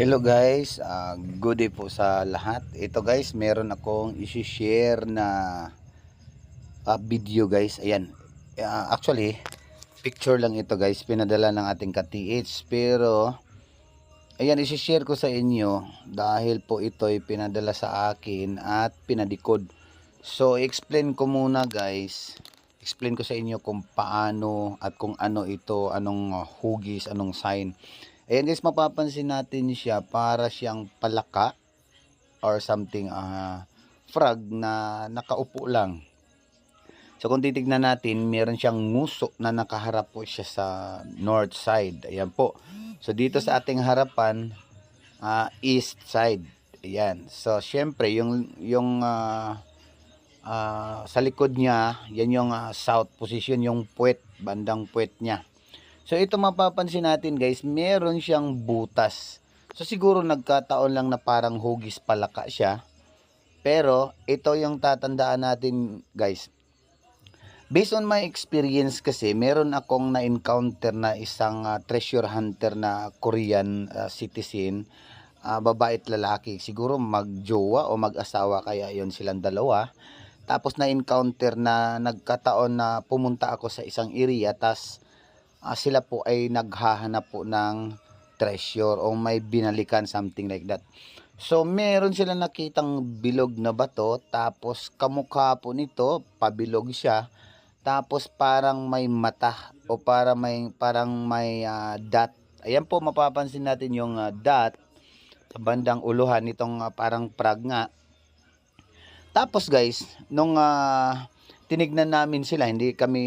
Hello guys, Ah, good day po sa lahat. Ito guys, meron akong isi-share na ah, video guys. Ayan, Ah, actually, picture lang ito guys, pinadala ng ating ka-TH. Pero, ayan, isi-share ko sa inyo dahil po ito ay pinadala sa akin at pinadikod. So, explain ko muna guys. Explain ko sa inyo kung paano at kung ano ito, anong hugis, anong sign. Ayan guys, mapapansin natin siya para siyang palaka or something ah frog na nakaupo lang. So kung titignan natin, meron siyang nguso na nakaharap po siya sa north side. Ayan po. So dito sa ating harapan, ah, east side. Ayan. So syempre yung yung ah, ah, sa likod niya, yan yung ah, south position, yung puwet, bandang puwet niya. So ito mapapansin natin guys, meron siyang butas. So siguro nagkataon lang na parang hugis palaka siya. Pero ito yung tatandaan natin guys. Based on my experience kasi, meron akong na-encounter na isang ah, treasure hunter na Korean ah, citizen, ah, babae lalaki. Siguro magjowa o mag-asawa kaya yon silang dalawa. Tapos na-encounter na nagkataon na pumunta ako sa isang area, tas ah, sila po ay naghahanap po ng treasure o may binalikan something like that. So meron sila nakitang bilog na bato tapos kamukha po nito pabilog siya tapos parang may mata o para may parang may ah, dot. Ayan po mapapansin natin yung ah, dot sa bandang uluhan nitong ah, parang prag nga. Tapos guys, nung ah, tinignan namin sila, hindi kami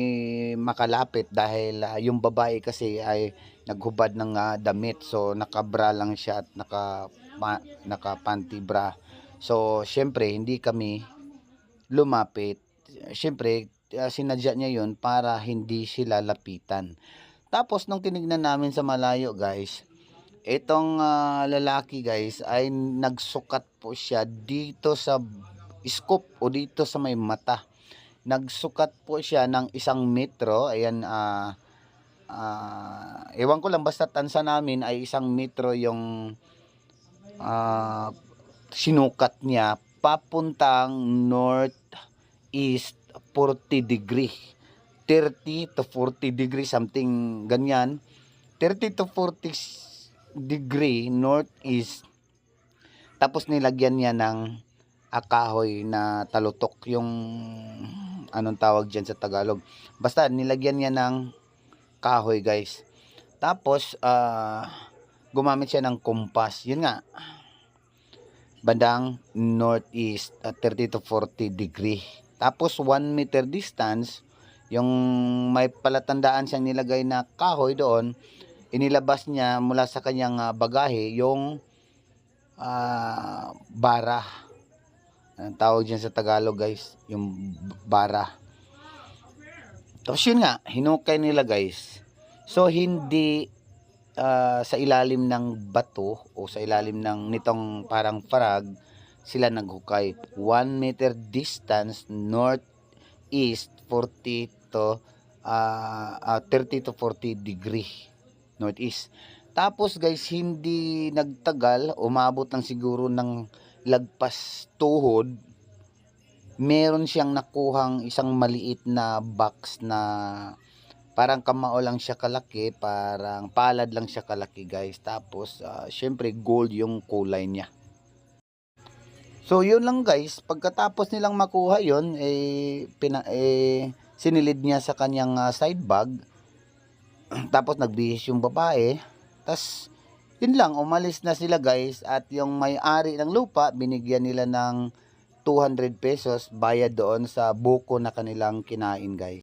makalapit dahil ah, yung babae kasi ay naghubad ng ah, damit. So nakabra lang siya at naka pa, naka panty bra. So syempre hindi kami lumapit. Syempre ah, sinadya niya yun para hindi sila lapitan. Tapos nung tinignan namin sa malayo guys, itong ah, lalaki guys ay nagsukat po siya dito sa scoop o dito sa may mata. Nagsukat po siya ng isang metro. Ayan, ah ah, ewan ko lang, basta tansa namin ay isang metro yung ah, sinukat niya papuntang north east 40 degree. 30 to 40 degree something ganyan. 30 to 40 degree north east tapos nilagyan niya ng akahoy na talutok. Yung anong tawag dyan sa Tagalog. Basta nilagyan niya ng kahoy guys. Tapos ah, gumamit siya ng kumpas. Yun nga. Bandang northeast at 30 to 40 degree. Tapos 1 meter distance yung may palatandaan siyang nilagay na kahoy doon inilabas niya mula sa kanyang ah, bagahe yung ah, bara ang tawag dyan sa Tagalog guys, yung bara. Tapos yun nga, hinukay nila guys. So hindi ah, sa ilalim ng bato o sa ilalim ng nitong parang farag sila naghukay. 1 meter distance north east 40 to ah, ah, 30 to 40 degree northeast. Tapos guys, hindi nagtagal, umabot lang siguro ng lagpas tuhod, meron siyang nakuhang isang maliit na box na parang kamao lang siya kalaki, parang palad lang siya kalaki guys. Tapos, ah, syempre gold yung kulay niya. So, yun lang guys. Pagkatapos nilang makuha yun, eh, pina, eh sinilid niya sa kanyang ah, side bag. Tapos, nagbihis yung babae. Tapos, yun lang, umalis na sila guys at yung may-ari ng lupa, binigyan nila ng 200 pesos bayad doon sa buko na kanilang kinain guys.